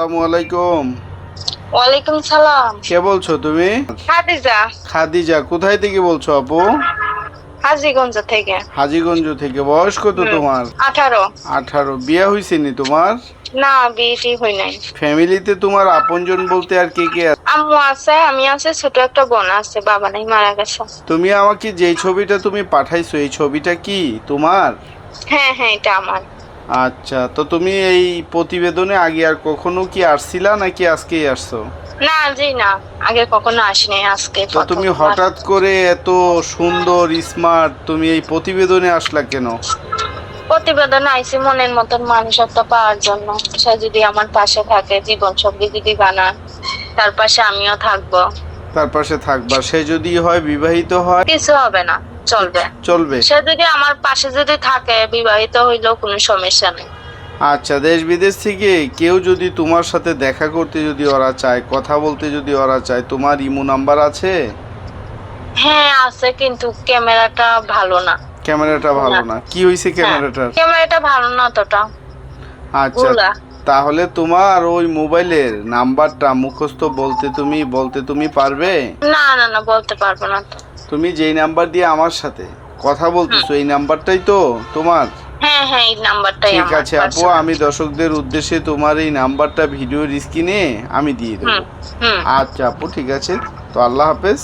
আসসালামু আলাইকুম। ওয়ালাইকুম সালাম। কে বলছো তুমি? খাদিজা। খাদিজা কোথায় থেকে বলছো আপু? হাজিগঞ্জ থেকে। হাজিগঞ্জ থেকে। বয়স কত তোমার? আঠারো। আঠারো। বিয়ে তোমার? না বিয়েটি হই নাই। ফ্যামিলিতে তোমার আপনজন বলতে আর কে কে আছে? আম্মু আছে আমি আছে ছোট একটা বোন আছে বাবা নাই মারা গেছে। তুমি আমাকে যেই ছবিটা তুমি পাঠাইছো এই ছবিটা কি তোমার? হ্যাঁ হ্যাঁ এটা আমার। আচ্ছা তো তুমি এই প্রতিবেদনে আগে আর কখনো কি আসছিলা নাকি আজকেই আসছো? না জি না। আগে কখনো আসিনি আজকে তো তুমি হঠাৎ করে এত সুন্দর স্মার্ট তুমি এই প্রতিবেদনে আসলা কেন? প্রতিবেদন আইসি মনের মতন মানুষত্ব পাওয়ার জন্য। সে যদি আমার পাশে থাকে জীবন সঙ্গী যদি বানান তার পাশে আমিও থাকব। তার পাশে থাকবা। সে যদি হয় বিবাহিত হয়? কিছু হবে না। চলবে। চলবে? সে যদি আমার পাশে যদি থাকে বিবাহিত হইলেও কোনো সমস্যা নেই। আচ্ছা দেশ বিদেশ থেকে কেউ যদি তোমার সাথে দেখা করতে যদি ওরা চায় কথা বলতে যদি ওরা চায় তোমার ইমো নাম্বার আছে? হ্যাঁ আছে কিন্তু ক্যামেরাটা ভালো না। ক্যামেরাটা ভালো না। কি হয়েছে ক্যামেরাটার? ক্যামেরাটা ভালো না অতটা। আচ্ছা তাহলে তোমার ওই মোবাইলের নাম্বারটা মুখস্থ বলতে তুমি বলতে তুমি পারবে? না না না বলতে পারব না তুমি যেই নাম্বার দিয়ে আমার সাথে কথা বলতেছো এই নাম্বারটাই তো তোমার? হ্যাঁ হ্যাঁ এই নাম্বারটাই ঠিক আছে আপু আমি দর্শকদের উদ্দেশ্যে তোমার এই নাম্বারটা ভিডিওর স্ক্রিনে আমি দিয়ে দেবো। আচ্ছা আপু ঠিক আছে। তো আল্লাহ হাফেজ।